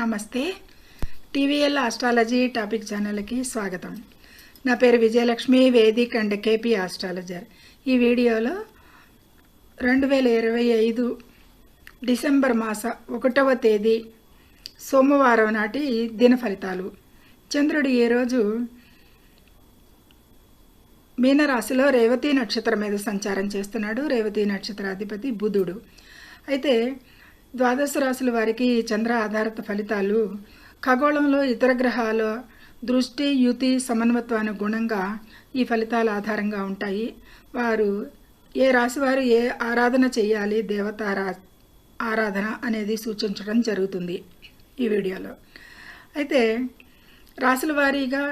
నమస్తే. TVL astrology topic ఛానల్కి స్వాగతం. నా పేరు Vijayalakshmi Vedic and KP astrologer. ఈ వీడియోలో రెండు వేల ఇరవై ఐదు డిసెంబర్ మాస ఒకటవ తేదీ సోమవారం నాటి దిన ఫలితాలు. చంద్రుడు ఈరోజు మీనరాశిలో రేవతి నక్షత్రం మీద సంచారం చేస్తున్నాడు. రేవతి నక్షత్రాధిపతి బుధుడు. అయితే ద్వాదశ రాశుల వారికి ఈ చంద్ర ఆధారిత ఫలితాలు. ఖగోళంలో ఇతర గ్రహాల దృష్టి యుతి సమన్వత్వానికి గుణంగా ఈ ఫలితాల ఆధారంగా ఉంటాయి. వారు ఏ రాశివారు ఏ ఆరాధన చేయాలి దేవతారా ఆరాధన అనేది సూచించడం జరుగుతుంది ఈ వీడియోలో. అయితే రాశుల వారీగా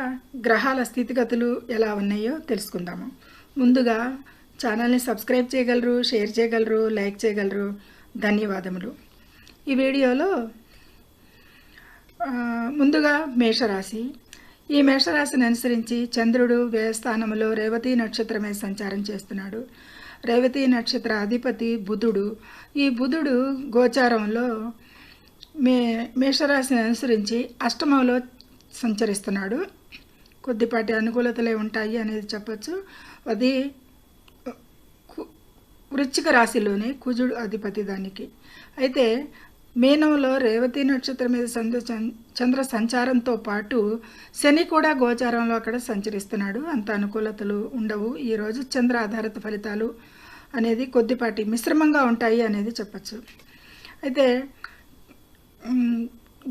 గ్రహాల స్థితిగతులు ఎలా ఉన్నాయో తెలుసుకుందాము. ముందుగా ఛానల్ని సబ్స్క్రైబ్ చేయగలరు షేర్ చేయగలరు లైక్ చేయగలరు. ధన్యవాదములు. ఈ వీడియోలో ముందుగా మేషరాశి. ఈ మేషరాశిని అనుసరించి చంద్రుడు వ్యయస్థానంలో రేవతి నక్షత్రమే సంచారం చేస్తున్నాడు. రేవతి నక్షత్ర అధిపతి బుధుడు. ఈ బుధుడు గోచారంలో మే మేషరాశిని అనుసరించి అష్టమంలో సంచరిస్తున్నాడు. కొద్దిపాటి అనుకూలతలే ఉంటాయి అనేది చెప్పచ్చు. అది కు- వృశ్చిక రాశిలోనే కుజుడు అధిపతి దానికి. అయితే మీనంలో రేవతి నక్షత్రం మీద సంద చంద్ర సంచారంతో పాటు శని కూడా గోచారంలో అక్కడ సంచరిస్తున్నాడు. అంత అనుకూలతలు ఉండవు. ఈరోజు చంద్ర ఆధారిత ఫలితాలు అనేది కొద్దిపాటి మిశ్రమంగా ఉంటాయి అనేది చెప్పచ్చు. అయితే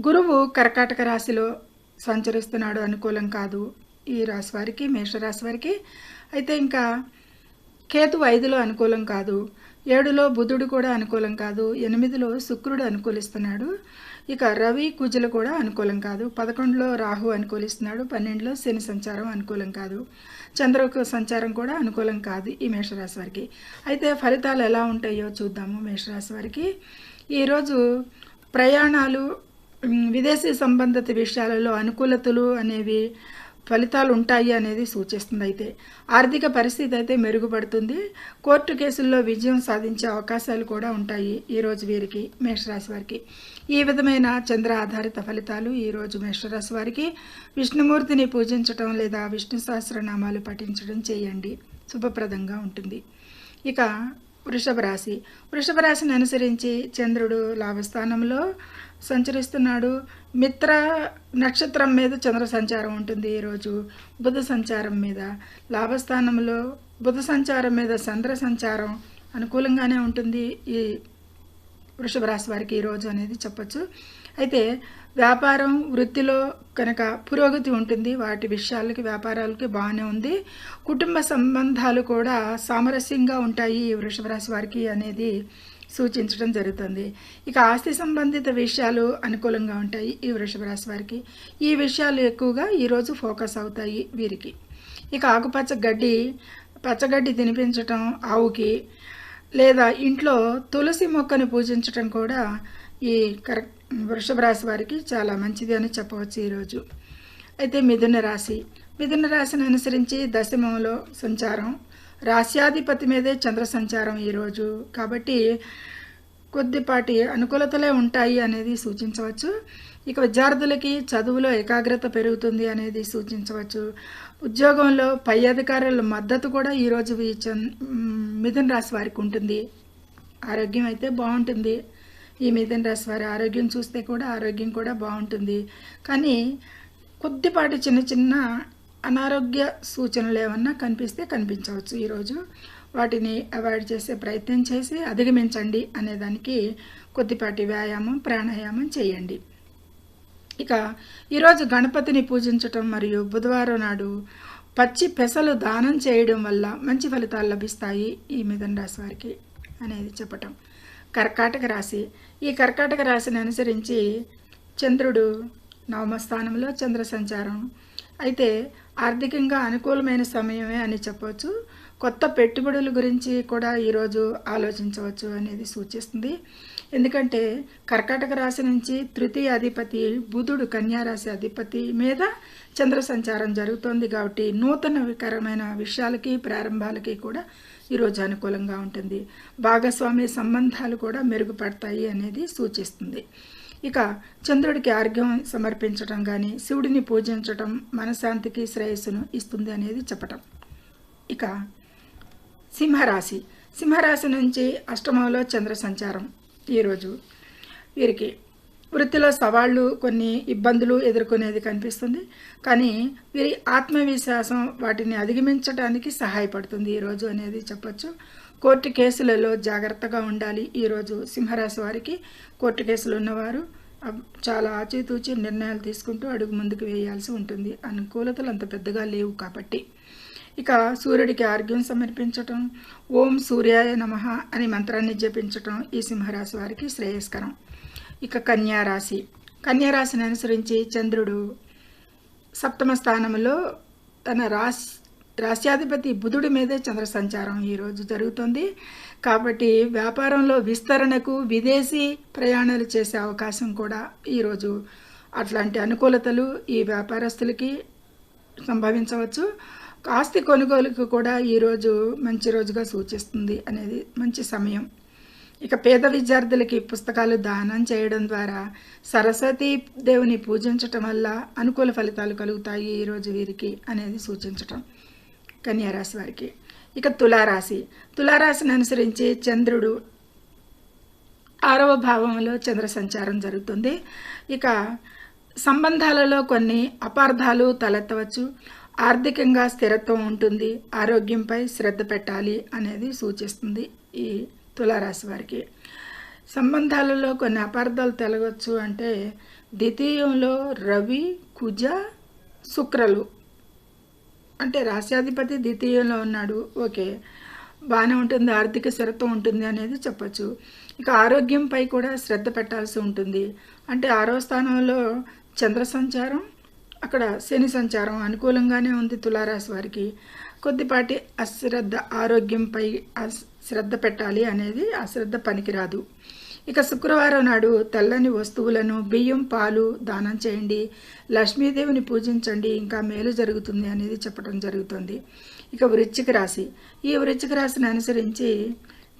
గురువు కర్కాటక రాశిలో సంచరిస్తున్నాడు అనుకూలం కాదు. ఈ రాశి వారికి మేషరాశి వారికి. అయితే ఇంకా కేతు ఐదులో అనుకూలం కాదు. ఏడులో బుధుడు కూడా అనుకూలం కాదు ఎనిమిదిలో శుక్రుడు అనుకూలిస్తున్నాడు. ఇక రవి కుజులు కూడా అనుకూలం కాదు. పదకొండులో రాహు అనుకూలిస్తున్నాడు పన్నెండులో శని సంచారం అనుకూలం కాదు. చంద్రకు సంచారం కూడా అనుకూలం కాదు ఈ మేషరాశి వారికి. అయితే ఫలితాలు ఎలా ఉంటాయో చూద్దాము మేషరాశి వారికి. ఈరోజు ప్రయాణాలు విదేశీ సంబంధిత విషయాలలో అనుకూలతలు అనేవి ఫలితాలు ఉంటాయి అనేది సూచిస్తుంది అయితే. ఆర్థిక పరిస్థితి అయితే మెరుగుపడుతుంది. కోర్టు కేసుల్లో విజయం సాధించే అవకాశాలు కూడా ఉంటాయి ఈరోజు వీరికి మేషరాశి వారికి. ఈ విధమైన చంద్ర ఆధారిత ఫలితాలు ఈరోజు మేషరాశి వారికి. విష్ణుమూర్తిని పూజించటం లేదా విష్ణు సహస్రనామాలు పఠించడం చేయండి. శుభప్రదంగా ఉంటుంది. ఇక వృషభ రాశి. వృషభ రాశిని అనుసరించి చంద్రుడు లాభస్థానంలో సంచరిస్తున్నాడు. మిత్ర నక్షత్రం మీద చంద్ర సంచారం ఉంటుంది ఈరోజు బుధ సంచారం మీద. లాభస్థానంలో బుధ సంచారం మీద చంద్ర సంచారం అనుకూలంగానే ఉంటుంది ఈ వృషభ రాశి వారికి ఈరోజు అనేది చెప్పచ్చు. అయితే వ్యాపారం వృత్తిలో కనుక పురోగతి ఉంటుంది వాటి విషయాలకి వ్యాపారాలకి బాగానే ఉంది. కుటుంబ సంబంధాలు కూడా సామరస్యంగా ఉంటాయి ఈ వారికి అనేది సూచించడం జరుగుతుంది. ఇక ఆస్తి సంబంధిత విషయాలు అనుకూలంగా ఉంటాయి ఈ వృషభరాశి వారికి. ఈ విషయాలు ఎక్కువగా ఈరోజు ఫోకస్ అవుతాయి వీరికి. ఇక ఆకుపచ్చ గడ్డి పచ్చగడ్డి తినిపించటం ఆవుకి లేదా ఇంట్లో తులసి మొక్కను పూజించటం కూడా ఈ కరెక్ట్ వృషభ రాశి వారికి చాలా మంచిది అని చెప్పవచ్చు ఈరోజు. అయితే మిథున రాశి. మిథున రాశిని అనుసరించి దశమంలో సంచారం. రాశ్యాధిపతి మీదే చంద్ర సంచారం ఈరోజు. కాబట్టి కొద్దిపాటి అనుకూలతలే ఉంటాయి అనేది సూచించవచ్చు. ఇక విద్యార్థులకి చదువులో ఏకాగ్రత పెరుగుతుంది అనేది సూచించవచ్చు. ఉద్యోగంలో పై అధికారుల మద్దతు కూడా ఈరోజు ఈ మిథున రాశి వారికి ఉంటుంది. ఆరోగ్యం అయితే బాగుంటుంది. ఈ మిథున రాశి వారి ఆరోగ్యం చూస్తే కూడా ఆరోగ్యం కూడా బాగుంటుంది. కానీ కొద్దిపాటి చిన్న చిన్న అనారోగ్య సూచనలు ఏమన్నా కనిపిస్తే కనిపించవచ్చు. ఈరోజు వాటిని అవాయిడ్ చేసే ప్రయత్నం చేసి అధిగమించండి అనేదానికి కొద్దిపాటి వ్యాయామం ప్రాణాయామం చేయండి. ఇక ఈరోజు గణపతిని పూజించటం మరియు బుధవారం నాడు పచ్చి పెసలు దానం చేయడం వల్ల మంచి ఫలితాలు లభిస్తాయి ఈ మిథున రాశి వారికి అనేది చెప్పటం. కర్కాటక రాశి. ఈ కర్కాటక రాశిని అనుసరించి చంద్రుడు నవమ స్థానంలో చంద్ర సంచారం. అయితే ఆర్థికంగా అనుకూలమైన సమయమే అని చెప్పవచ్చు. కొత్త పెట్టుబడుల గురించి కూడా ఈరోజు ఆలోచించవచ్చు అనేది సూచిస్తుంది. ఎందుకంటే కర్కాటక రాశి నుంచి తృతీయ అధిపతి బుధుడు కన్యా రాశి అధిపతి మీద చంద్ర సంచారం జరుగుతోంది కాబట్టి నూతనకరమైన విషయాలకి ప్రారంభాలకి కూడా ఈరోజు అనుకూలంగా ఉంటుంది. భాగస్వామి సంబంధాలు కూడా మెరుగుపడతాయి అనేది సూచిస్తుంది. ఇక చంద్రుడికి ఆర్ఘ్యం సమర్పించటం కానీ శివుడిని పూజించటం మనశాంతికి శ్రేయస్సును ఇస్తుంది అనేది చెప్పటం. ఇక సింహరాశి. సింహరాశి నుంచి అష్టమంలో చంద్ర సంచారం. ఈరోజు వీరికి వృత్తిలో సవాళ్ళు కొన్ని ఇబ్బందులు ఎదుర్కొనేది కనిపిస్తుంది. కానీ వీరి ఆత్మవిశ్వాసం వాటిని అధిగమించడానికి సహాయపడుతుంది. ఈరోజు అనేది చెప్పొచ్చు. కోర్టు కేసులలో జాగ్రత్తగా ఉండాలి. ఈరోజు సింహరాశి వారికి కోర్టు కేసులు ఉన్నవారు చాలా ఆచితూచి నిర్ణయాలు తీసుకుంటూ అడుగు ముందుకు వేయాల్సి ఉంటుంది. అనుకూలతలు అంత పెద్దగా లేవు కాబట్టి. ఇక సూర్యుడికి ఆర్ఘ్యం సమర్పించటం ఓం సూర్యాయ నమః అని మంత్రాన్ని జపించటం ఈ సింహరాశి వారికి శ్రేయస్కరం. ఇక కన్యారాశి. కన్యారాశిని అనుసరించి చంద్రుడు సప్తమ స్థానంలో తన రాశి రాష్ట్రాధిపతి బుధుడి మీదే చంద్ర సంచారం ఈరోజు జరుగుతుంది. కాబట్టి వ్యాపారంలో విస్తరణకు విదేశీ ప్రయాణాలు చేసే అవకాశం కూడా ఈరోజు అట్లాంటి అనుకూలతలు ఈ వ్యాపారస్తులకి సంభవించవచ్చు. ఆస్తి కొనుగోలుకు కూడా ఈరోజు మంచి రోజుగా సూచిస్తుంది అనేది మంచి సమయం. ఇక పేద విద్యార్థులకి పుస్తకాలు దానం చేయడం ద్వారా సరస్వతి దేవుని పూజించటం వల్ల అనుకూల ఫలితాలు కలుగుతాయి ఈరోజు వీరికి అనేది సూచించటం కన్యారాశి వారికి. ఇక తులారాశి. తులారాశిని అనుసరించి చంద్రుడు ఆరవ భావంలో చంద్ర సంచారం జరుగుతుంది. ఇక సంబంధాలలో కొన్ని అపార్థాలు తలెత్తవచ్చు. ఆర్థికంగా స్థిరత్వం ఉంటుంది. ఆరోగ్యంపై శ్రద్ధ పెట్టాలి అనేది సూచిస్తుంది ఈ తులారాశి వారికి. సంబంధాలలో కొన్ని అపార్థాలు తెలగవచ్చు అంటే ద్వితీయంలో రవి కుజ శుక్రలు. అంటే రాశ్యాధిపతి ద్వితీయంలో ఉన్నాడు. ఓకే. బాగానే ఉంటుంది. ఆర్థిక స్థిరత్వం ఉంటుంది అనేది చెప్పచ్చు. ఇక ఆరోగ్యంపై కూడా శ్రద్ధ పెట్టాల్సి ఉంటుంది. అంటే ఆరో స్థానంలో చంద్ర సంచారం అక్కడ శని సంచారం అనుకూలంగానే ఉంది తులారాశి వారికి. కొద్దిపాటి అశ్రద్ధ ఆరోగ్యంపై అస్- శ్రద్ధ పెట్టాలి అనేది అశ్రద్ధ పనికిరాదు. ఇక శుక్రవారం నాడు తెల్లని వస్తువులను బియ్యం పాలు దానం చేయండి. లక్ష్మీదేవిని పూజించండి. ఇంకా మేలు జరుగుతుంది అనేది చెప్పడం జరుగుతుంది. ఇక వృశ్చిక రాశి. ఈ వృశ్చిక రాశిని అనుసరించి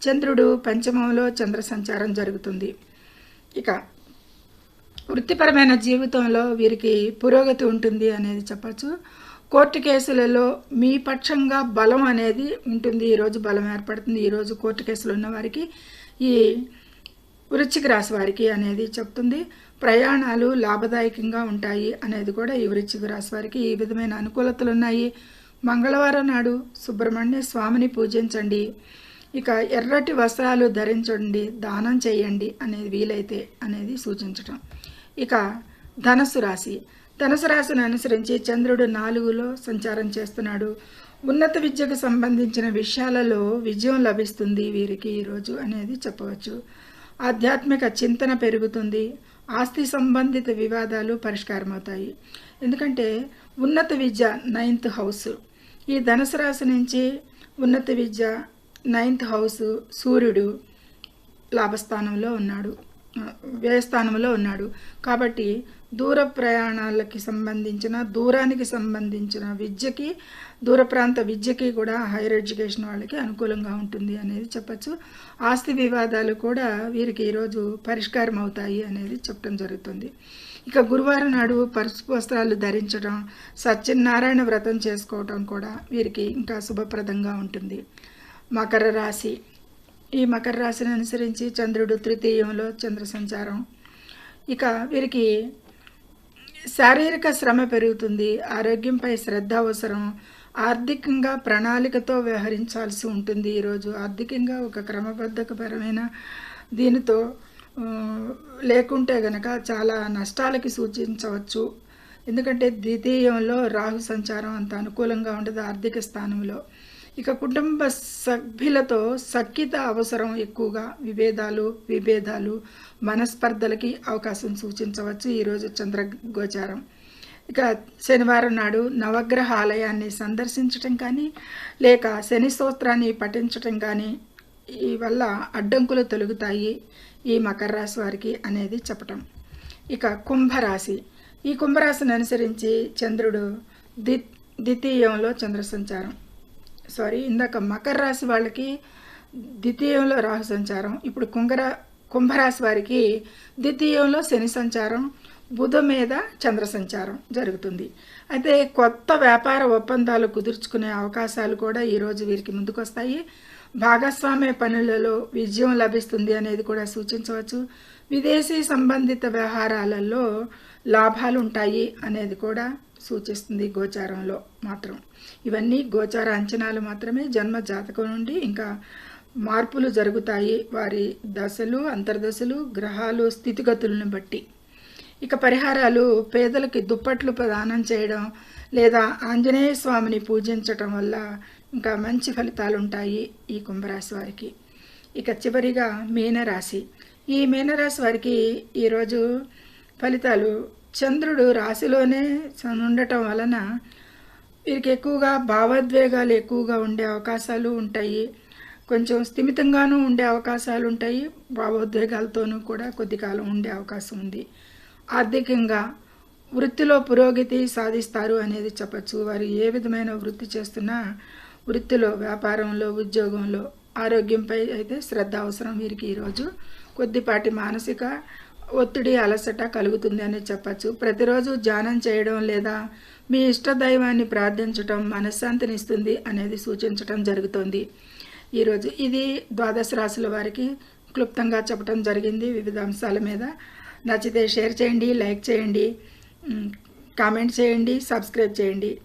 చంద్రుడు పంచమంలో చంద్ర సంచారం జరుగుతుంది. ఇక వృత్తిపరమైన జీవితంలో వీరికి పురోగతి ఉంటుంది అనేది చెప్పచ్చు. కోర్టు కేసులలో మీ పక్షంగా బలం అనేది ఉంటుంది. ఈరోజు బలం ఏర్పడుతుంది. ఈరోజు కోర్టు కేసులు ఉన్న వారికి ఈ వృశ్చిక రాశి వారికి అనేది చెప్తుంది. ప్రయాణాలు లాభదాయకంగా ఉంటాయి అనేది కూడా ఈ వృశ్చిక రాశి వారికి ఈ విధమైన అనుకూలతలు ఉన్నాయి. మంగళవారం నాడు సుబ్రహ్మణ్య స్వామిని పూజించండి. ఇక ఎర్రటి వస్త్రాలు ధరించండి. దానం చేయండి అనేది వీలైతే అనేది సూచించటం. ఇక ధనస్సు రాశి. ధనుసు రాశిని అనుసరించి చంద్రుడు నాలుగులో సంచారం చేస్తున్నాడు. ఉన్నత విద్యకు సంబంధించిన విషయాలలో విజయం లభిస్తుంది వీరికి ఈరోజు అనేది చెప్పవచ్చు. ఆధ్యాత్మిక చింతన పెరుగుతుంది. ఆస్తి సంబంధిత వివాదాలు పరిష్కారమవుతాయి. ఎందుకంటే ఉన్నత విద్య నైన్త్ హౌస్. ఈ ధనుసు రాశి నుంచి ఉన్నత విద్య నైన్త్ హౌస్ సూర్యుడు లాభస్థానంలో ఉన్నాడు. వ్యయస్థానంలో ఉన్నాడు. కాబట్టి దూర ప్రయాణాలకి సంబంధించిన దూరానికి సంబంధించిన విద్యకి దూర ప్రాంత విద్యకి కూడా హైయర్ ఎడ్యుకేషన్ వాళ్ళకి అనుకూలంగా ఉంటుంది అనేది చెప్పచ్చు. ఆస్తి వివాదాలు కూడా వీరికి ఈరోజు పరిష్కారం అవుతాయి అనేది చెప్పడం జరుగుతుంది. ఇక గురువారం నాడు పరుపు వస్త్రాలు ధరించడం సత్యనారాయణ వ్రతం చేసుకోవడం కూడా వీరికి ఇంకా శుభప్రదంగా ఉంటుంది. మకర రాశి. ఈ మకర రాశిని అనుసరించి చంద్రుడు తృతీయంలో చంద్ర సంచారం ఇక వీరికి శారీరక శ్రమ పెరుగుతుంది ఆరోగ్యంపై శ్రద్ధ అవసరం ఆర్థికంగా ప్రణాళికతో వ్యవహరించాల్సి ఉంటుంది. ఈరోజు ఆర్థికంగా ఒక క్రమబద్ధకపరమైన దీనితో లేకుంటే గనక చాలా నష్టాలకి సూచించవచ్చు. ఎందుకంటే ద్వితీయంలో రాహు సంచారం అంత అనుకూలంగా ఉండదు ఆర్థిక స్థానంలో. ఇక కుటుంబ సభ్యులతో సఖ్యత అవసరం ఎక్కువగా. విభేదాలు విభేదాలు మనస్పర్ధలకి అవకాశం సూచించవచ్చు ఈరోజు చంద్ర గోచారం ఇక శనివారం నాడు నవగ్రహ ఆలయాన్ని సందర్శించటం కానీ లేక శని స్తోత్రాన్ని పఠించటం కానీ ఈ వల్ల అడ్డంకులు తొలగుతాయి ఈ మకర రాశి వారికి అనేది చెప్పటం. ఇక కుంభరాశి. ఈ కుంభరాశిని అనుసరించి చంద్రుడు ద్వి ద్వితీయంలో చంద్ర సంచారం సారీ ఇందాక మకర రాశి వాళ్ళకి ద్వితీయంలో రాహు సంచారం ఇప్పుడు కుంగర కుంభరాశి వారికి ద్వితీయంలో శని సంచారం బుధ మీద చంద్ర సంచారం జరుగుతుంది. అయితే కొత్త వ్యాపార ఒప్పందాలు కుదుర్చుకునే అవకాశాలు కూడా ఈరోజు వీరికి ముందుకొస్తాయి. భాగస్వామ్య పనులలో విజయం లభిస్తుంది అనేది కూడా సూచించవచ్చు. విదేశీ సంబంధిత వ్యవహారాలలో లాభాలు ఉంటాయి అనేది కూడా సూచిస్తుంది గోచారంలో మాత్రం. ఇవన్నీ గోచార అంచనాలు మాత్రమే జన్మ జాతకం నుండి ఇంకా మార్పులు జరుగుతాయి. వారి దశలు అంతర్దశలు గ్రహాలు స్థితిగతులను బట్టి. ఇక పరిహారాలు పేదలకి దుప్పట్లు ప్రదానం చేయడం లేదా ఆంజనేయ స్వామిని పూజించటం వల్ల ఇంకా మంచి ఫలితాలు ఉంటాయి ఈ కుంభరాశి వారికి. ఇక చివరిగా మీనరాశి. ఈ మీనరాశి వారికి ఈరోజు ఫలితాలు చంద్రుడు రాశిలోనే ఉండటం వలన వీరికి ఎక్కువగా భావోద్వేగాలు ఎక్కువగా ఉండే అవకాశాలు ఉంటాయి. కొంచెం స్థిమితంగానూ ఉండే అవకాశాలు ఉంటాయి. భావోద్వేగాలతోనూ కూడా కొద్ది కాలం ఉండే అవకాశం ఉంది. ఆర్థికంగా వృత్తిలో పురోగతి సాధిస్తారు అనేది చెప్పచ్చు. వారు ఏ విధమైన వృత్తి చేస్తున్నా వృత్తిలో వ్యాపారంలో ఉద్యోగంలో ఆరోగ్యంపై అయితే శ్రద్ధ అవసరం వీరికి ఈరోజు. కొద్దిపాటి మానసిక ఒత్తిడి అలసట కలుగుతుంది అని చెప్పచ్చు. ప్రతిరోజు ధ్యానం చేయడం లేదా మీ ఇష్ట దైవాన్ని ప్రార్థించటం మనశ్శాంతినిస్తుంది అనేది సూచించటం జరుగుతుంది. ఈరోజు ఇది ద్వాదశ రాశుల వారికి క్లుప్తంగా చెప్పడం జరిగింది వివిధ అంశాల మీద. నచ్చితే షేర్ చేయండి లైక్ చేయండి కామెంట్ చేయండి సబ్స్క్రైబ్ చేయండి.